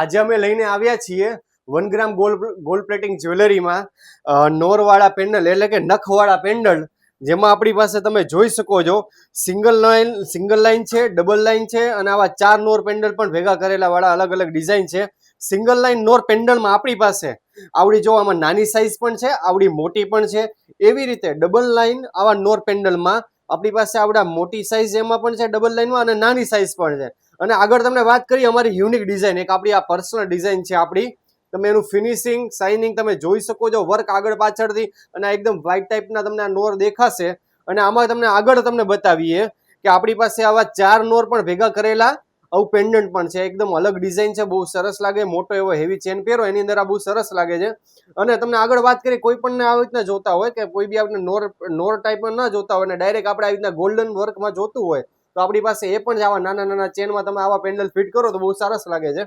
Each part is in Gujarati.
આજે અમે લઈને આવ્યા છીએ one gram gold gold plating જ્વેલરીમાં નોરવાળા પેન્ડલ એટલે કે નખવાળા પેન્ડલ, જેમાં આપણી પાસે તમે જોઈ શકો છો, સિંગલ લાઇન સિંગલ લાઇન છે, ડબલ લાઇન છે, અને આવા ચાર નોર પેન્ડલ પણ ભેગા કરેલા વાળા અલગ અલગ ડિઝાઇન છે. સિંગલ લાઇન નોર પેન્ડલમાં આપણી પાસે આવડી જો આમાં નાની સાઇઝ પણ છે, આવડી મોટી પણ છે. એવી રીતે ડબલ લાઇન આવા નોર પેન્ડલમાં આપણી પાસે આવડા મોટી સાઇઝ એમાં પણ છે, ડબલ લાઇનમાં અને નાની સાઇઝ પણ છે. અને આગળ તમને વાત કરી અમારી યુનિક ડિઝાઇન એક આપણી આ પર્સનલ ડિઝાઇન છે આપણી. તમે એનું ફિનિશિંગ શાઇનિંગ તમે જોઈ શકો છો વર્ક આગળ પાછળથી અને એકદમ વ્હાઇટ ટાઈપના તમને આ નોર દેખાશે. અને આમાં તમને આગળ તમને બતાવીએ કે આપણી પાસે આવા ચાર નોર પણ ભેગા કરેલા. આવું પેન્ડન્ટ પણ છે. એકદમ અલગ ડિઝાઇન છે. બહુ સરસ લાગે. મોટો એવો હેવી ચેન પહેરો. એની અંદર આ બહુ સરસ લાગે છે. અને તમને આગળ વાત કરી કોઈ પણ આવી રીતના જોતા હોય કે કોઈ બી આપણે નોર નોર ટાઈપમાં ન જોતા હોય અને ડાયરેક્ટ આપણે આવી રીતના ગોલ્ડન વર્કમાં જોતું હોય તો આપણી પાસે એ પણ આવા નાના નાના ચેનમાં તમે આવા પેન્ડલ ફિટ કરો તો બહુ સરસ લાગે છે.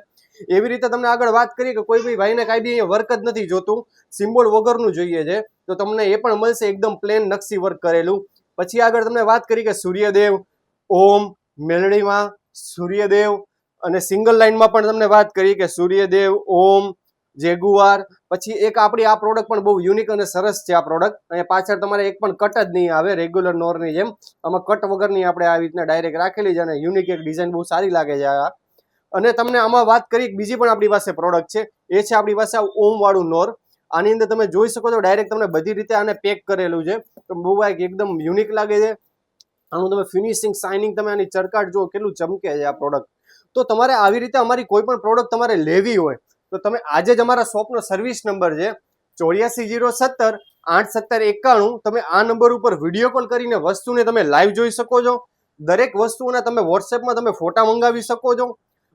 એવી રીતે તમને આગળ વાત કરીએ કે કોઈ બી ભાઈને કાંઈ બી વર્ક જ નથી જોતું સિમ્બોલ વગરનું જોઈએ છે, તો તમને એ પણ મળશે એકદમ પ્લેન નકશી વર્ક કરેલું. પછી આગળ તમને વાત કરી કે સૂર્યદેવ, ઓમ, મેલડીમાં સૂર્યદેવ, અને સિંગલ લાઇનમાં પણ તમને વાત કરી કે સૂર્યદેવ, ઓમ, જેગુઆર પછી એક આપણી આ પ્રોડક્ટ પણ બહુ યુનિક અને સરસ છે આ પ્રોડક્ટ અહીંયા પાછળ તમારે એક પણ કટ જ નહીં આવે રેગ્યુલર નોરની જેમ. આમાં કટ વગરની આપણે આવી રીતના ડાયરેક્ટ રાખેલી છે અને યુનિક એક ડિઝાઇન બહુ સારી લાગે છે આ. અને તમને આમાં વાત કરી બીજી પણ આપણી પાસે પ્રોડક્ટ છે. એ છે આપણી પાસે ઓમવાળું ઓમ વાળું નોર. આની અંદર તમે જોઈ શકો છો ડાયરેક્ટ તમને બધી રીતે આને પેક કરેલું છે. તો બહુ એકદમ યુનિક લાગે છે. આનું તમે ફિનિશિંગ શાઇનિંગ તમે આની ચરકાટ જુઓ, કેટલું ચમકે છે આ પ્રોડક્ટ તો તમારે આવી રીતે અમારી કોઈ પણ પ્રોડક્ટ તમારે લેવી હોય તો તમે આજે જ અમારા શોપનો સર્વિસ નંબર છે ચોર્યાસી જીરો સત્તર, આઠ સત્તર એકાણું. તમે આ નંબર ઉપર વીડિયો કોલ કરીને વસ્તુને તમે લાઈવ જોઈ શકો છો. દરેક વસ્તુઓના તમે વોટ્સએપમાં તમે ફોટા મંગાવી શકો છો.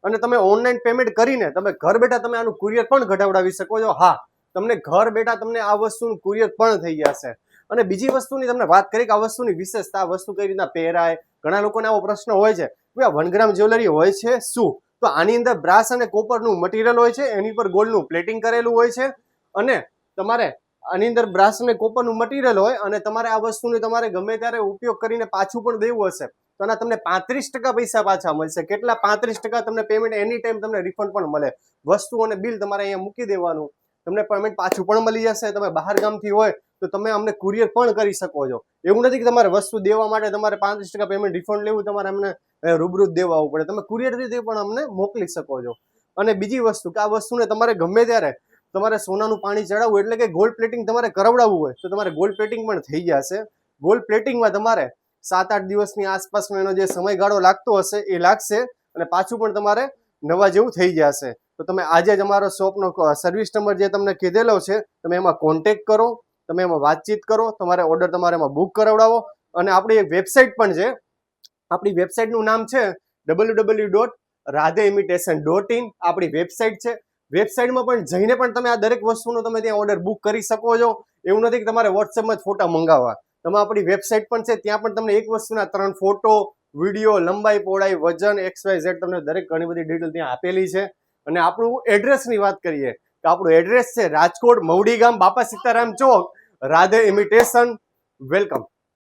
અને તમે ઓનલાઈન પેમેન્ટ કરીને તમે ઘર બેઠા તમે આનું કુરિયર પણ ઘટાડાવી શકો છો. હા, તમને ઘર બેઠા તમને આ વસ્તુનું કુરિયર પણ થઈ જશે અને બીજી વસ્તુની તમને વાત કરી કે આ વસ્તુની વિશેષતા, આ વસ્તુ કઈ રીતના પહેરાય? ઘણા લોકોને આવો પ્રશ્ન હોય છે. કે આ વન જ્વેલરી હોય છે શું? તો આની અંદર બ્રાસ અને કોપરનું મટીરિયલ હોય છે, એની પર ગોલ્ડનું પ્લેટિંગ કરેલું હોય છે અને તમારે આની અંદર બ્રાસ અને કોપરનું મટીરિયલ હોય અને તમારે આ વસ્તુને તમારે ગમે ત્યારે ઉપયોગ કરીને પાછું પણ દેવું હશે. તો આના તમને પાંત્રીસ ટકા પૈસા પાછા મળશે. કેટલા પાંત્રીસ ટકા તમને પેમેન્ટ એની ટાઈમ તમને રિફંડ પણ મળે. વસ્તુ અને બિલ તમારે અહીંયા મૂકી દેવાનું. તમને પેમેન્ટ પાછું પણ મળી જશે. તમે બહાર ગામથી હોય તો તમે અમને કુરિયર પણ કરી શકો છો. એવું નથી કે તમારે વસ્તુ દેવા માટે તમારે પાંત્રીસ ટકા પેમેન્ટ રિફંડ લેવું, તમારે અમને રૂબરૂ જ દેવા આવવું પડે. તમે કુરિયર રીતે પણ અમને મોકલી શકો છો. અને બીજી વસ્તુ કે આ વસ્તુને તમારે ગમે ત્યારે તમારે સોનાનું પાણી ચડાવવું એટલે કે ગોલ્ડ પ્લેટિંગ તમારે કરાવડાવવું હોય, તો તમારે ગોલ્ડ પ્લેટિંગ પણ થઈ જશે. ગોલ્ડ પ્લેટિંગમાં તમારે સાત આઠ દિવસની આસપાસનો એનો જે સમયગાળો લાગતો હશે એ લાગશે અને પાછું પણ તમારે નવા જેવું થઈ જશે. તો તમે આજે જ અમારો શોપનો સર્વિસ નંબર જે તમને કીધેલો છે, તમે એમાં કોન્ટેક કરો. તમે એમાં વાતચીત કરો, તમારે ઓર્ડર તમારે એમાં બુક કરાવડાવો. અને આપણી એક વેબસાઇટ પણ છે. આપણી વેબસાઇટનું નામ છે W W dot Radhe imitation dot in આપણી વેબસાઇટ છે. વેબસાઇટમાં પણ જઈને પણ તમે આ દરેક વસ્તુનો તમે ત્યાં ઓર્ડર બુક કરી શકો છો. એવું નથી કે તમારે વોટ્સએપમાં જ ફોટા મંગાવવા. તમે આપણી વેબસાઇટ પણ છે, ત્યાં પણ તમને એક વસ્તુના ત્રણ ફોટો વીડિયો લંબાઈ, પહોળાઈ, વજન એક્સ વાય ઝેડ તમને દરેક ઘણી બધી ડિટેલ ત્યાં આપેલી છે. અને આપણું એડ્રેસની વાત કરીએ, તો આપણું એડ્રેસ છે રાજકોટ મવડી ગામ, બાપા સીતારામ ચોક. Radhe imitation welcome